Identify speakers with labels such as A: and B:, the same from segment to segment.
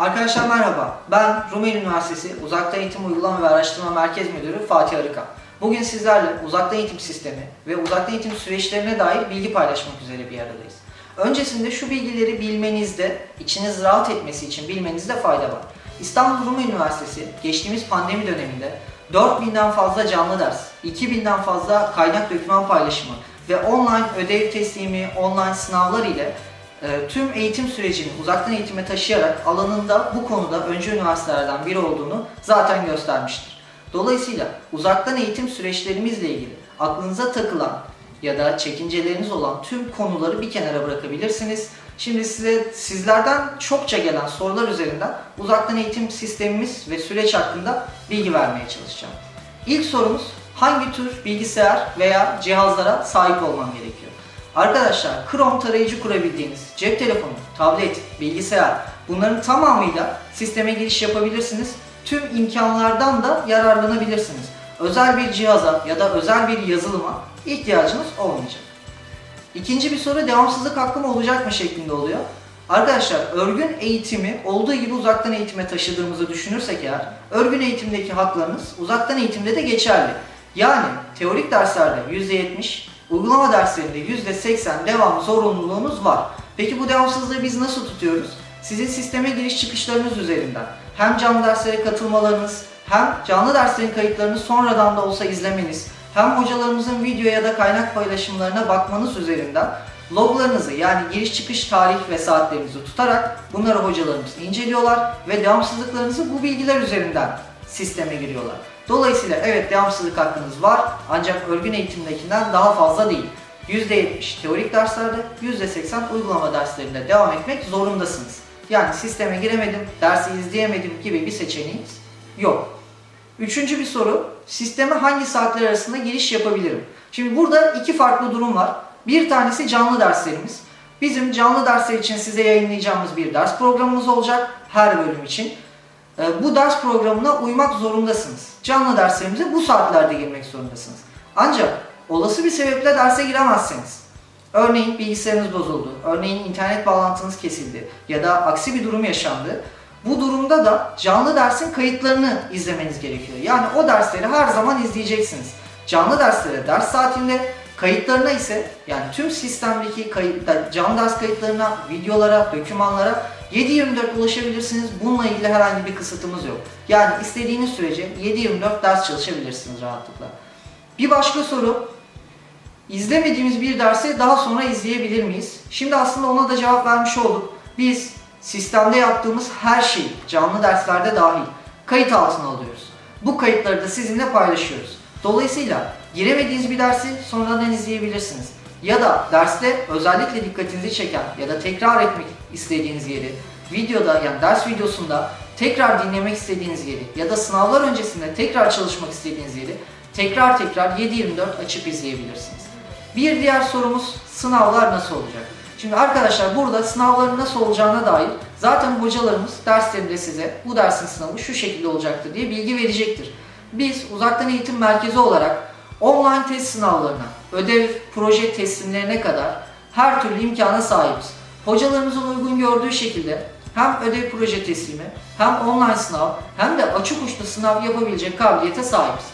A: Arkadaşlar merhaba. Ben Rumeli Üniversitesi Uzaktan Eğitim Uygulama ve Araştırma Merkez Müdürü Fatih Arıkan. Bugün sizlerle uzaktan eğitim sistemi ve uzaktan eğitim süreçlerine dair bilgi paylaşmak üzere bir aradayız. Öncesinde şu bilgileri bilmenizde, içiniz rahat etmesi için bilmenizde fayda var. İstanbul Rumeli Üniversitesi geçtiğimiz pandemi döneminde 4000'den fazla canlı ders, 2000'den fazla kaynak doküman paylaşımı ve online ödev teslimi, online sınavlar ile tüm eğitim sürecini uzaktan eğitime taşıyarak alanında bu konuda öncü üniversitelerden biri olduğunu zaten göstermiştir. Dolayısıyla uzaktan eğitim süreçlerimizle ilgili aklınıza takılan ya da çekinceleriniz olan tüm konuları bir kenara bırakabilirsiniz. Şimdi size sizlerden çokça gelen sorular üzerinden uzaktan eğitim sistemimiz ve süreç hakkında bilgi vermeye çalışacağım. İlk sorumuz hangi tür bilgisayar veya cihazlara sahip olmam gerekiyor? Arkadaşlar Chrome tarayıcı kurabildiğiniz cep telefonu, tablet, bilgisayar bunların tamamıyla sisteme giriş yapabilirsiniz. Tüm imkanlardan da yararlanabilirsiniz. Özel bir cihaza ya da özel bir yazılıma ihtiyacınız olmayacak. İkinci bir soru devamsızlık hakkı mı olacak mı şeklinde oluyor. Arkadaşlar örgün eğitimi olduğu gibi uzaktan eğitime taşıdığımızı düşünürsek eğer örgün eğitimdeki haklarınız uzaktan eğitimde de geçerli. Yani teorik derslerde %70, uygulama derslerinde %80 devam zorunluluğunuz var. Peki bu devamsızlığı biz nasıl tutuyoruz? Sizin sisteme giriş çıkışlarınız üzerinden hem canlı derslere katılmalarınız hem canlı derslerin kayıtlarını sonradan da olsa izlemeniz hem hocalarımızın video ya da kaynak paylaşımlarına bakmanız üzerinden loglarınızı yani giriş çıkış tarih ve saatlerinizi tutarak bunları hocalarımız inceliyorlar ve devamsızlıklarınızı bu bilgiler üzerinden sisteme giriyorlar. Dolayısıyla evet devamsızlık hakkınız var ancak örgün eğitimdekinden daha fazla değil. %70 teorik derslerde, %80 uygulama derslerinde devam etmek zorundasınız. Yani sisteme giremedim, dersi izleyemedim gibi bir seçeneğiniz yok. Üçüncü bir soru, sisteme hangi saatler arasında giriş yapabilirim? Şimdi burada iki farklı durum var. Bir tanesi canlı derslerimiz. Bizim canlı dersler için size yayınlayacağımız bir ders programımız olacak her bölüm için. Ee, Bu ders programına uymak zorundasınız. Canlı derslerimize bu saatlerde girmek zorundasınız. Ancak olası bir sebeple derse giremezseniz, örneğin bilgisayarınız bozuldu, örneğin internet bağlantınız kesildi ya da aksi bir durum yaşandı. Bu durumda da canlı dersin kayıtlarını izlemeniz gerekiyor. Yani o dersleri her zaman izleyeceksiniz. Canlı derslere ders saatinde, kayıtlarına ise yani tüm sistemdeki kayıt, canlı ders kayıtlarına, videolara, dokümanlara 7-24 ulaşabilirsiniz. Bununla ilgili herhangi bir kısıtımız yok. Yani istediğiniz sürece 7-24 ders çalışabilirsiniz rahatlıkla. Bir başka soru, İzlemediğimiz bir dersi daha sonra izleyebilir miyiz? Şimdi aslında ona da cevap vermiş olduk. Biz sistemde yaptığımız her şeyi, canlı derslerde dahil, kayıt altına alıyoruz. Bu kayıtları da sizinle paylaşıyoruz. Dolayısıyla giremediğiniz bir dersi sonradan izleyebilirsiniz. Ya da derste özellikle dikkatinizi çeken ya da tekrar etmek istediğiniz yeri, videoda yani ders videosunda tekrar dinlemek istediğiniz yeri ya da sınavlar öncesinde tekrar çalışmak istediğiniz yeri tekrar tekrar 7-24 açıp izleyebilirsiniz. Bir diğer sorumuz sınavlar nasıl olacak? Şimdi arkadaşlar burada sınavların nasıl olacağına dair zaten hocalarımız derslerinde size bu dersin sınavı şu şekilde olacaktır diye bilgi verecektir. Biz uzaktan eğitim merkezi olarak online test sınavlarına, ödev, proje teslimlerine kadar her türlü imkana sahibiz. Hocalarımızın uygun gördüğü şekilde hem ödev proje teslimi, hem online sınav, hem de açık uçlu sınav yapabilecek kabiliyete sahibiz.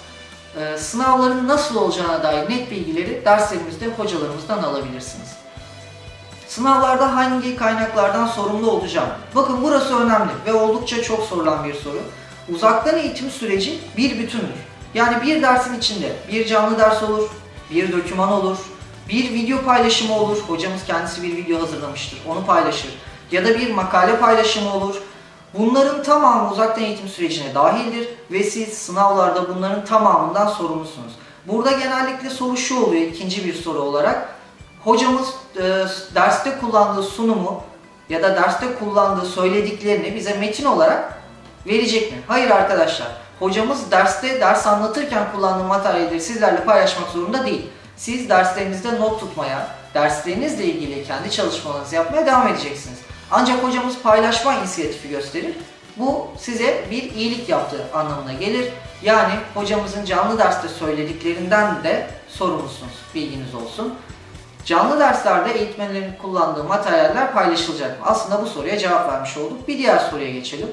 A: Ee, sınavların nasıl olacağına dair net bilgileri derslerimizde hocalarımızdan alabilirsiniz. Sınavlarda hangi kaynaklardan sorumlu olacağım? Bakın burası önemli ve oldukça çok sorulan bir soru. Uzaktan eğitim süreci bir bütündür. Yani bir dersin içinde bir canlı ders olur, bir doküman olur, bir video paylaşımı olur. Hocamız kendisi bir video hazırlamıştır, onu paylaşır. Ya da bir makale paylaşımı olur. Bunların tamamı uzaktan eğitim sürecine dahildir ve siz sınavlarda bunların tamamından sorumlusunuz. Burada genellikle soru şu oluyor ikinci bir soru olarak. Hocamız e, derste kullandığı sunumu ya da derste kullandığı söylediklerini bize metin olarak verecek mi? Hayır arkadaşlar. Hocamız derste ders anlatırken kullandığı materyalleri sizlerle paylaşmak zorunda değil. Siz derslerinizde not tutmaya, derslerinizle ilgili kendi çalışmalarınızı yapmaya devam edeceksiniz. Ancak hocamız paylaşma inisiyatifi gösterir. Bu size bir iyilik yaptığı anlamına gelir. Yani hocamızın canlı derste söylediklerinden de sorumlusunuz. Bilginiz olsun. Canlı derslerde eğitmenlerin kullandığı materyaller paylaşılacak mı? Aslında bu soruya cevap vermiş olduk. Bir diğer soruya geçelim.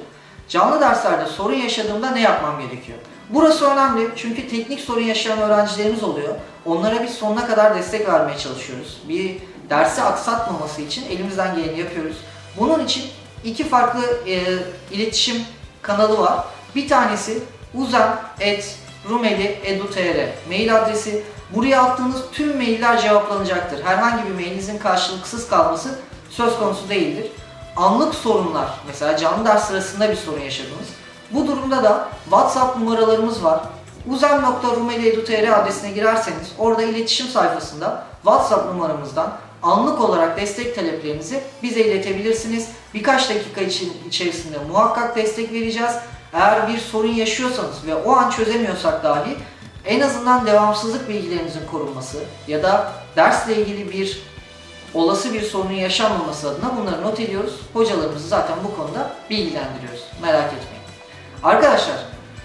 A: Canlı derslerde sorun yaşadığımda ne yapmam gerekiyor? Burası önemli çünkü teknik sorun yaşayan öğrencilerimiz oluyor. Onlara biz sonuna kadar destek vermeye çalışıyoruz. Bir dersi aksatmaması için elimizden geleni yapıyoruz. Bunun için iki farklı e, iletişim kanalı var. Bir tanesi uzan.rumeli.edu.tr mail adresi. Buraya attığınız tüm mailler cevaplanacaktır. Herhangi bir mailinizin karşılıksız kalması söz konusu değildir. Anlık sorunlar, mesela canlı ders sırasında bir sorun yaşadınız. Bu durumda da WhatsApp numaralarımız var. uzan.rumeli.edu.tr adresine girerseniz orada iletişim sayfasında WhatsApp numaramızdan anlık olarak destek taleplerinizi bize iletebilirsiniz. Birkaç dakika için içerisinde muhakkak destek vereceğiz. Eğer bir sorun yaşıyorsanız ve o an çözemiyorsak dahi en azından devamsızlık bilgilerinizin korunması ya da dersle ilgili bir olası bir sorunun yaşanmaması adına bunları not ediyoruz. Hocalarımızı zaten bu konuda bilgilendiriyoruz. Merak etmeyin. Arkadaşlar,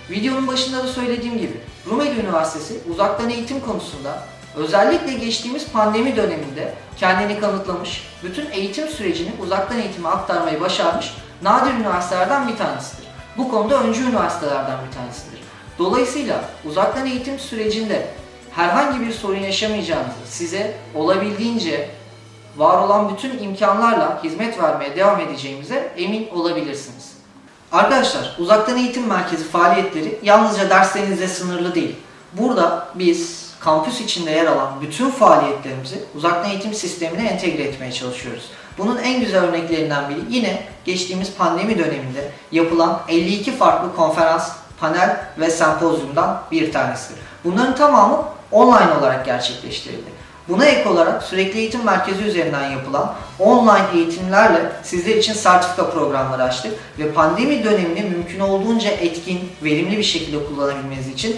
A: videonun başında da söylediğim gibi Rumeli Üniversitesi uzaktan eğitim konusunda özellikle geçtiğimiz pandemi döneminde kendini kanıtlamış, bütün eğitim sürecini uzaktan eğitime aktarmayı başarmış nadir üniversitelerden bir tanesidir. Bu konuda öncü üniversitelerden bir tanesidir. Dolayısıyla uzaktan eğitim sürecinde herhangi bir sorun yaşamayacağınızı size olabildiğince var olan bütün imkanlarla hizmet vermeye devam edeceğimize emin olabilirsiniz. Arkadaşlar, uzaktan eğitim merkezi faaliyetleri yalnızca derslerinizle sınırlı değil. Burada biz kampüs içinde yer alan bütün faaliyetlerimizi uzaktan eğitim sistemine entegre etmeye çalışıyoruz. Bunun en güzel örneklerinden biri yine geçtiğimiz pandemi döneminde yapılan 52 farklı konferans, panel ve sempozyumdan bir tanesidir. Bunların tamamı online olarak gerçekleştirildi. Buna ek olarak sürekli eğitim merkezi üzerinden yapılan online eğitimlerle sizler için sertifika programları açtık ve pandemi dönemini mümkün olduğunca etkin, verimli bir şekilde kullanabilmeniz için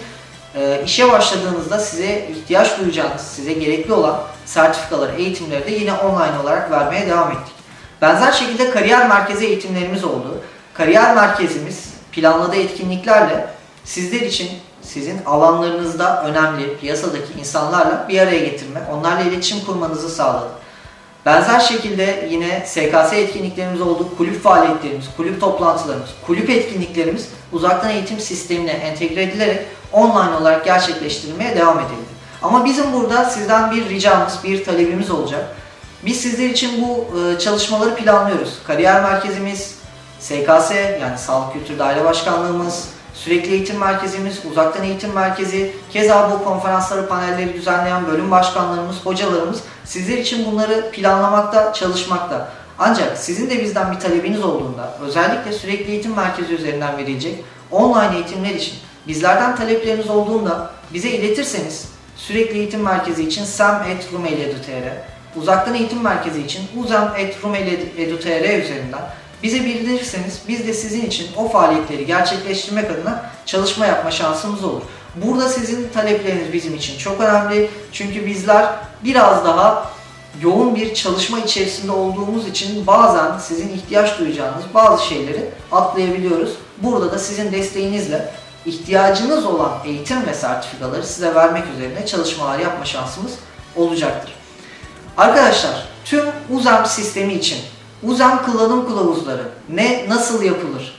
A: e, işe başladığınızda size ihtiyaç duyacağınız, size gerekli olan sertifikaları, eğitimleri de yine online olarak vermeye devam ettik. Benzer şekilde kariyer merkezi eğitimlerimiz oldu. Kariyer merkezimiz planladığı etkinliklerle sizler için sizin alanlarınızda önemli piyasadaki insanlarla bir araya getirme, onlarla iletişim kurmanızı sağladı. Benzer şekilde yine SKS etkinliklerimiz oldu, kulüp faaliyetlerimiz, kulüp toplantılarımız, kulüp etkinliklerimiz uzaktan eğitim sistemine entegre edilerek online olarak gerçekleştirilmeye devam edildi. Ama bizim burada sizden bir ricamız, bir talebimiz olacak. Biz sizler için bu e, çalışmaları planlıyoruz. Kariyer merkezimiz, SKS yani Sağlık Kültür Daire Başkanlığımız, Sürekli eğitim merkezimiz, uzaktan eğitim merkezi, keza bu konferansları, panelleri düzenleyen bölüm başkanlarımız, hocalarımız sizler için bunları planlamakta, çalışmakta. Ancak sizin de bizden bir talebiniz olduğunda, özellikle sürekli eğitim merkezi üzerinden verilecek online eğitimler için bizlerden talepleriniz olduğunda bize iletirseniz sürekli eğitim merkezi için sem.rumeli.edu.tr, uzaktan eğitim merkezi için uzam.rumeli.edu.tr üzerinden bize bildirirseniz biz de sizin için o faaliyetleri gerçekleştirmek adına çalışma yapma şansımız olur. Burada sizin talepleriniz bizim için çok önemli. Çünkü bizler biraz daha yoğun bir çalışma içerisinde olduğumuz için bazen sizin ihtiyaç duyacağınız bazı şeyleri atlayabiliyoruz. Burada da sizin desteğinizle ihtiyacınız olan eğitim ve sertifikaları size vermek üzerine çalışmalar yapma şansımız olacaktır. Arkadaşlar tüm UZEM sistemi için Uzam kullanım kılavuzları, ne nasıl yapılır,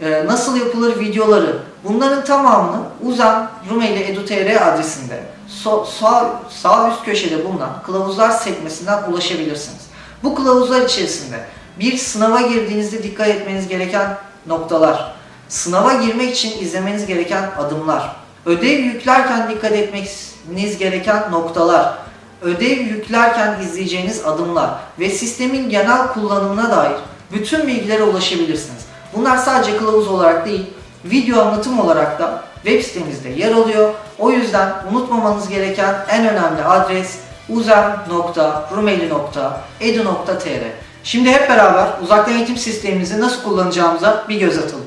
A: e, nasıl yapılır videoları, bunların tamamını Uzam Rumeli Edu.tr adresinde. So, sağ, sağ üst köşede bulunan kılavuzlar sekmesinden ulaşabilirsiniz. Bu kılavuzlar içerisinde bir sınava girdiğinizde dikkat etmeniz gereken noktalar, sınava girmek için izlemeniz gereken adımlar, ödev yüklerken dikkat etmeniz gereken noktalar, ödev yüklerken izleyeceğiniz adımlar ve sistemin genel kullanımına dair bütün bilgilere ulaşabilirsiniz. Bunlar sadece kılavuz olarak değil, video anlatım olarak da web sitemizde yer alıyor. O yüzden unutmamanız gereken en önemli adres uzem.rumeli.edu.tr Şimdi hep beraber uzaktan eğitim sistemimizi nasıl kullanacağımıza bir göz atalım.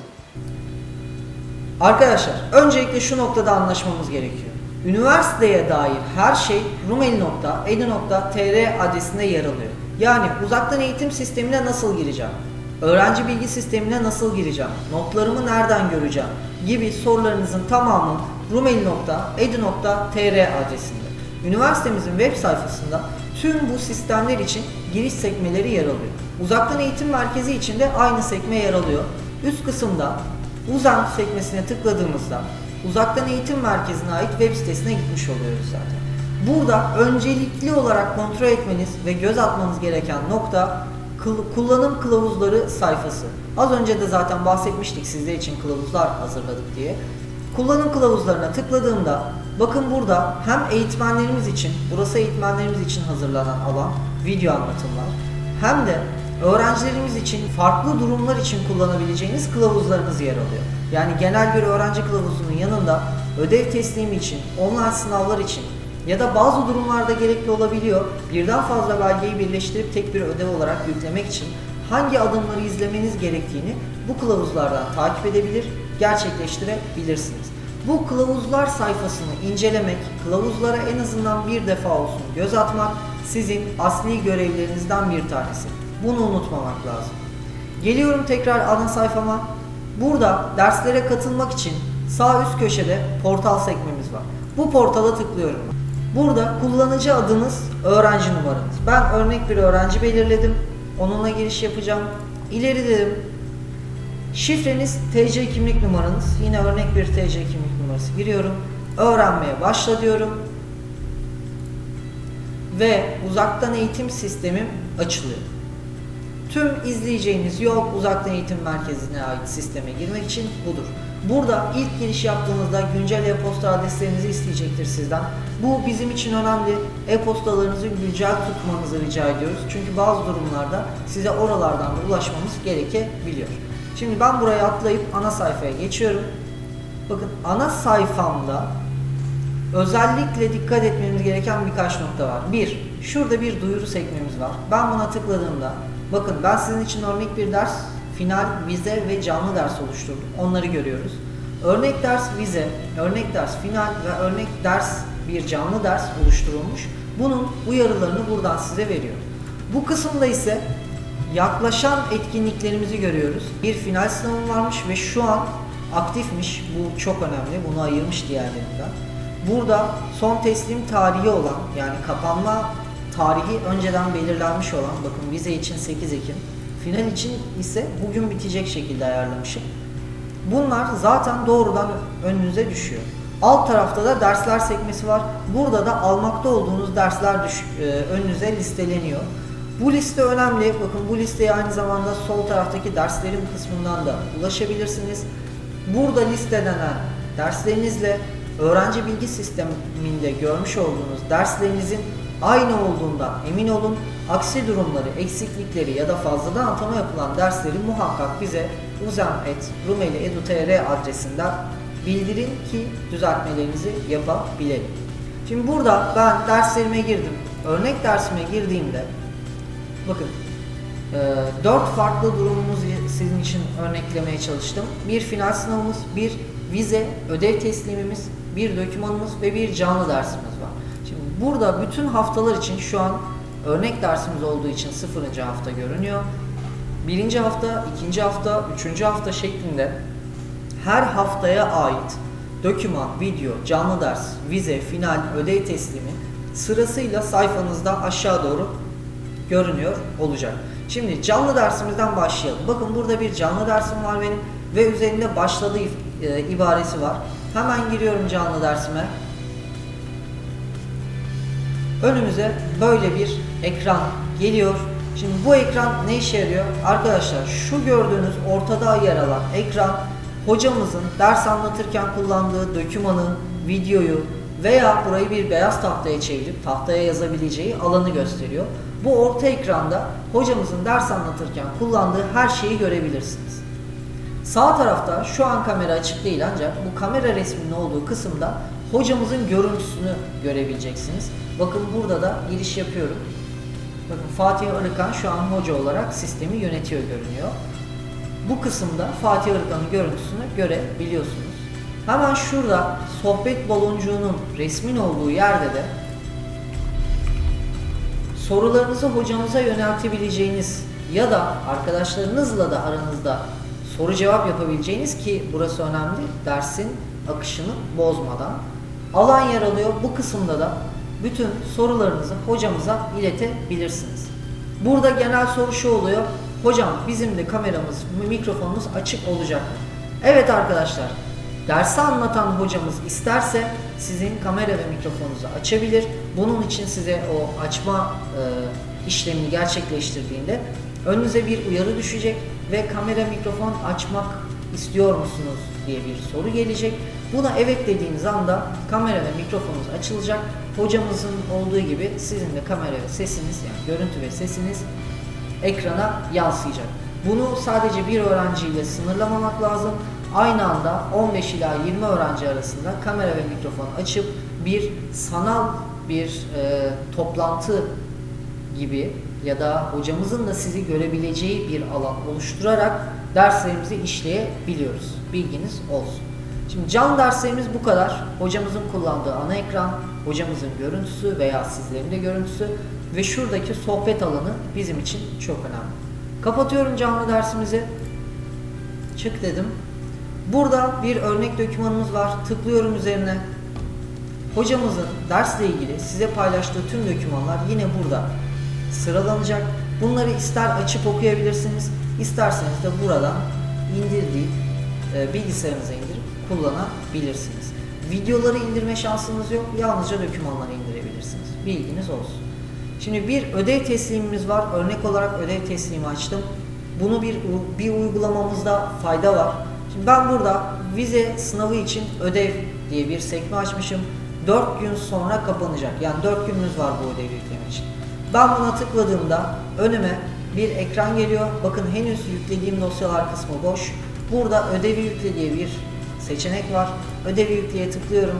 A: Arkadaşlar, öncelikle şu noktada anlaşmamız gerekiyor. Üniversiteye dair her şey rumeli.edu.tr adresinde yer alıyor. Yani uzaktan eğitim sistemine nasıl gireceğim? Öğrenci bilgi sistemine nasıl gireceğim? Notlarımı nereden göreceğim? Gibi sorularınızın tamamı rumeli.edu.tr adresinde. Üniversitemizin web sayfasında tüm bu sistemler için giriş sekmeleri yer alıyor. Uzaktan eğitim merkezi için de aynı sekme yer alıyor. Üst kısımda Uzan sekmesine tıkladığımızda uzaktan eğitim merkezine ait web sitesine gitmiş oluyoruz zaten. Burada öncelikli olarak kontrol etmeniz ve göz atmanız gereken nokta kullanım kılavuzları sayfası. Az önce de zaten bahsetmiştik sizler için kılavuzlar hazırladık diye. Kullanım kılavuzlarına tıkladığımda bakın burada hem eğitmenlerimiz için, burası eğitmenlerimiz için hazırlanan alan, video anlatımlar hem de öğrencilerimiz için farklı durumlar için kullanabileceğiniz kılavuzlarınız yer alıyor. Yani genel bir öğrenci kılavuzunun yanında ödev teslimi için, online sınavlar için ya da bazı durumlarda gerekli olabiliyor. Birden fazla belgeyi birleştirip tek bir ödev olarak yüklemek için hangi adımları izlemeniz gerektiğini bu kılavuzlardan takip edebilir, gerçekleştirebilirsiniz. Bu kılavuzlar sayfasını incelemek, kılavuzlara en azından bir defa olsun göz atmak sizin asli görevlerinizden bir tanesi. Bunu unutmamak lazım. Geliyorum tekrar ana sayfama. Burada derslere katılmak için sağ üst köşede portal sekmemiz var. Bu portala tıklıyorum. Burada kullanıcı adınız, öğrenci numaranız. Ben örnek bir öğrenci belirledim. Onunla giriş yapacağım. İleri dedim. Şifreniz TC kimlik numaranız. Yine örnek bir TC kimlik numarası giriyorum. Öğrenmeye başla diyorum. Ve uzaktan eğitim sistemim açılıyor. Tüm izleyeceğiniz yol uzaktan eğitim merkezine ait sisteme girmek için budur. Burada ilk giriş yaptığınızda güncel e-posta adreslerinizi isteyecektir sizden. Bu bizim için önemli. E-postalarınızı güncel tutmanızı rica ediyoruz. Çünkü bazı durumlarda size oralardan da ulaşmamız gerekebiliyor. Şimdi ben buraya atlayıp ana sayfaya geçiyorum. Bakın ana sayfamda özellikle dikkat etmemiz gereken birkaç nokta var. Bir, şurada bir duyuru sekmemiz var. Ben buna tıkladığımda, bakın ben sizin için örnek bir ders, final, vize ve canlı ders oluşturdum. Onları görüyoruz. Örnek ders vize, örnek ders final ve örnek ders bir canlı ders oluşturulmuş. Bunun uyarılarını buradan size veriyor. Bu kısımda ise yaklaşan etkinliklerimizi görüyoruz. Bir final sınavım varmış ve şu an aktifmiş. Bu çok önemli. Bunu ayırmış diğerlerinden. Burada son teslim tarihi olan yani kapanma tarihi önceden belirlenmiş olan bakın vize için 8 Ekim, final için ise bugün bitecek şekilde ayarlamışım. Bunlar zaten doğrudan önünüze düşüyor. Alt tarafta da dersler sekmesi var. Burada da almakta olduğunuz dersler düş, e, önünüze listeleniyor. Bu liste önemli. Bakın bu listeye aynı zamanda sol taraftaki derslerim kısmından da ulaşabilirsiniz. Burada listelenen derslerinizle öğrenci bilgi sisteminde görmüş olduğunuz derslerinizin aynı olduğunda emin olun. Aksi durumları, eksiklikleri ya da fazladan atama yapılan dersleri muhakkak bize uzam.rumeli.edu.tr adresinden bildirin ki düzeltmelerinizi yapabilelim. Şimdi burada ben derslerime girdim. Örnek dersime girdiğimde bakın e, dört farklı durumumuz sizin için örneklemeye çalıştım. Bir final sınavımız, bir vize, ödev teslimimiz, bir dokümanımız ve bir canlı dersimiz var. Şimdi burada bütün haftalar için şu an örnek dersimiz olduğu için sıfırıncı hafta görünüyor. Birinci hafta, ikinci hafta, üçüncü hafta şeklinde her haftaya ait doküman, video, canlı ders, vize, final, ödev teslimi sırasıyla sayfanızda aşağı doğru görünüyor olacak. Şimdi canlı dersimizden başlayalım. Bakın burada bir canlı dersim var benim ve üzerinde başladı e, ibaresi var. Hemen giriyorum canlı dersime. Önümüze böyle bir ekran geliyor. Şimdi bu ekran ne işe yarıyor? Arkadaşlar şu gördüğünüz ortada yer alan ekran hocamızın ders anlatırken kullandığı dokümanı, videoyu veya burayı bir beyaz tahtaya çevirip tahtaya yazabileceği alanı gösteriyor. Bu orta ekranda hocamızın ders anlatırken kullandığı her şeyi görebilirsiniz. Sağ tarafta şu an kamera açık değil ancak bu kamera resminin olduğu kısımda hocamızın görüntüsünü görebileceksiniz. Bakın burada da giriş yapıyorum. Bakın Fatih Arıkan şu an hoca olarak sistemi yönetiyor görünüyor. Bu kısımda Fatih Arıkan'ın görüntüsünü görebiliyorsunuz. Hemen şurada sohbet baloncuğunun resmin olduğu yerde de sorularınızı hocamıza yöneltebileceğiniz ya da arkadaşlarınızla da aranızda soru cevap yapabileceğiniz ki burası önemli dersin akışını bozmadan alan yer alıyor. Bu kısımda da bütün sorularınızı hocamıza iletebilirsiniz. Burada genel soru şu oluyor. Hocam bizim de kameramız, mikrofonumuz açık olacak mı? Evet arkadaşlar. Dersi anlatan hocamız isterse sizin kamera ve mikrofonunuzu açabilir. Bunun için size o açma e, işlemini gerçekleştirdiğinde önünüze bir uyarı düşecek ve kamera mikrofon açmak istiyor musunuz diye bir soru gelecek. Buna evet dediğiniz anda kamera ve mikrofonunuz açılacak. Hocamızın olduğu gibi sizin de kamera ve sesiniz yani görüntü ve sesiniz ekrana yansıyacak. Bunu sadece bir öğrenciyle sınırlamamak lazım. Aynı anda 15 ila 20 öğrenci arasında kamera ve mikrofon açıp bir sanal bir e, toplantı gibi ya da hocamızın da sizi görebileceği bir alan oluşturarak derslerimizi işleyebiliyoruz. Bilginiz olsun. Şimdi can derslerimiz bu kadar. Hocamızın kullandığı ana ekran, hocamızın görüntüsü veya sizlerin de görüntüsü ve şuradaki sohbet alanı bizim için çok önemli. Kapatıyorum canlı dersimizi. Çık dedim. Burada bir örnek dokümanımız var. Tıklıyorum üzerine. Hocamızın dersle ilgili size paylaştığı tüm dokümanlar yine burada sıralanacak. Bunları ister açıp okuyabilirsiniz, isterseniz de buradan indir deyip e, bilgisayarınıza indirip kullanabilirsiniz. Videoları indirme şansınız yok, yalnızca dokümanları indirebilirsiniz. Bilginiz olsun. Şimdi bir ödev teslimimiz var. Örnek olarak ödev teslimi açtım. Bunu bir bir uygulamamızda fayda var. Şimdi ben burada vize sınavı için ödev diye bir sekme açmışım. 4 gün sonra kapanacak. Yani 4 gününüz var bu ödevi yüklemek için. Ben buna tıkladığımda önüme bir ekran geliyor. Bakın henüz yüklediğim dosyalar kısmı boş. Burada ödevi yükle diye bir seçenek var. Ödevi yükleye tıklıyorum.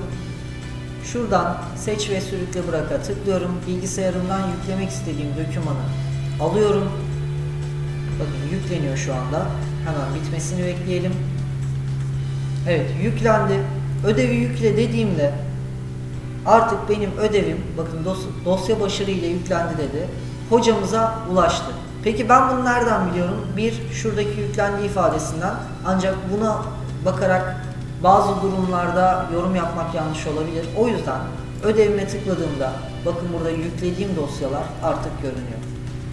A: Şuradan seç ve sürükle bıraka tıklıyorum. Bilgisayarımdan yüklemek istediğim dokümanı alıyorum. Bakın yükleniyor şu anda. Hemen bitmesini bekleyelim. Evet yüklendi. Ödevi yükle dediğimde artık benim ödevim bakın dos- dosya başarıyla yüklendi dedi. Hocamıza ulaştı. Peki ben bunu nereden biliyorum? Bir şuradaki yüklendi ifadesinden. Ancak buna bakarak bazı durumlarda yorum yapmak yanlış olabilir. O yüzden ödevime tıkladığımda bakın burada yüklediğim dosyalar artık görünüyor.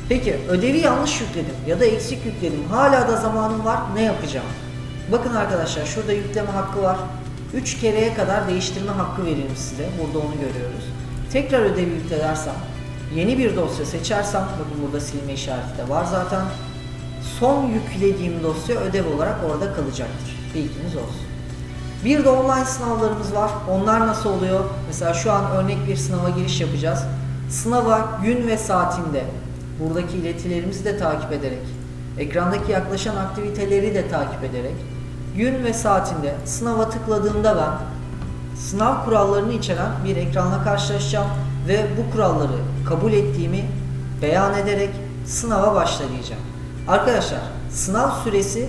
A: Peki ödevi yanlış yükledim ya da eksik yükledim. Hala da zamanım var. Ne yapacağım? Bakın arkadaşlar şurada yükleme hakkı var. 3 kereye kadar değiştirme hakkı verilmiş size. Burada onu görüyoruz. Tekrar ödevi yükle dersem, yeni bir dosya seçersem, bakın burada silme işareti de var zaten. Son yüklediğim dosya ödev olarak orada kalacaktır. Bilginiz olsun. Bir de online sınavlarımız var. Onlar nasıl oluyor? Mesela şu an örnek bir sınava giriş yapacağız. Sınava gün ve saatinde buradaki iletilerimizi de takip ederek, ekrandaki yaklaşan aktiviteleri de takip ederek, gün ve saatinde sınava tıkladığımda ben sınav kurallarını içeren bir ekranla karşılaşacağım ve bu kuralları kabul ettiğimi beyan ederek sınava başlayacağım. Arkadaşlar sınav süresi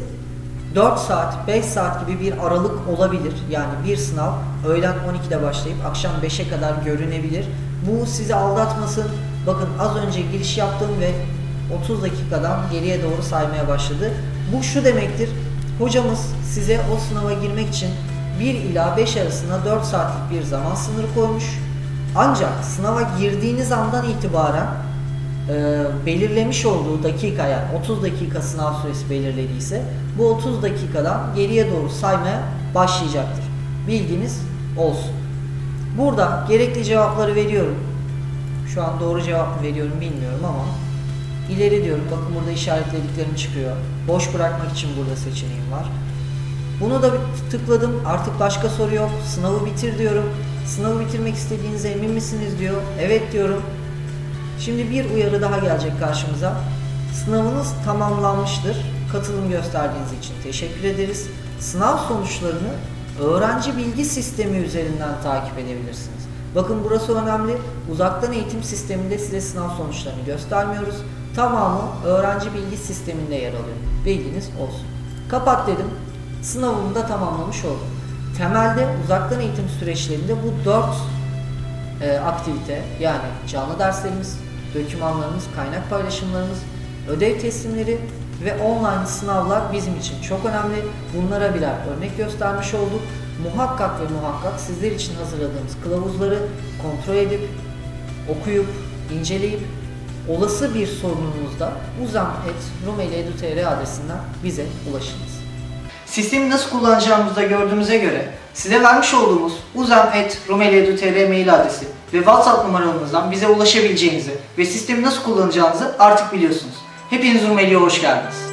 A: 4 saat, 5 saat gibi bir aralık olabilir. Yani bir sınav öğlen 12'de başlayıp akşam 5'e kadar görünebilir. Bu sizi aldatmasın. Bakın az önce giriş yaptım ve 30 dakikadan geriye doğru saymaya başladı. Bu şu demektir. Hocamız size o sınava girmek için 1 ila 5 arasında 4 saatlik bir zaman sınırı koymuş. Ancak sınava girdiğiniz andan itibaren e, belirlemiş olduğu dakika yani 30 dakika sınav süresi belirlediyse bu 30 dakikadan geriye doğru saymaya başlayacaktır. Bilginiz olsun. Burada gerekli cevapları veriyorum. Şu an doğru cevap mı veriyorum bilmiyorum ama ileri diyorum. Bakın burada işaretlediklerim çıkıyor. Boş bırakmak için burada seçeneğim var. Bunu da tıkladım. Artık başka soru yok. Sınavı bitir diyorum. Sınavı bitirmek istediğinize emin misiniz diyor. Evet diyorum. Şimdi bir uyarı daha gelecek karşımıza. Sınavınız tamamlanmıştır. Katılım gösterdiğiniz için teşekkür ederiz. Sınav sonuçlarını öğrenci bilgi sistemi üzerinden takip edebilirsiniz. Bakın burası önemli. Uzaktan eğitim sisteminde size sınav sonuçlarını göstermiyoruz. Tamamı öğrenci bilgi sisteminde yer alıyor. Bilginiz olsun. Kapat dedim. Sınavımı da tamamlamış oldum. Temelde uzaktan eğitim süreçlerinde bu dört e, aktivite yani canlı derslerimiz, dokümanlarımız, kaynak paylaşımlarımız, ödev teslimleri ve online sınavlar bizim için çok önemli. Bunlara birer örnek göstermiş olduk. Muhakkak ve muhakkak sizler için hazırladığımız kılavuzları kontrol edip okuyup, inceleyip olası bir sorununuzda uzam.rumeli.edu.tr adresinden bize ulaşınız. Sistemi nasıl kullanacağımızı da gördüğümüze göre size vermiş olduğumuz uzam.rumeli.edu.tr mail adresi ve WhatsApp numaramızdan bize ulaşabileceğinizi ve sistemi nasıl kullanacağınızı artık biliyorsunuz. Hepiniz Rumeli'ye hoş geldiniz.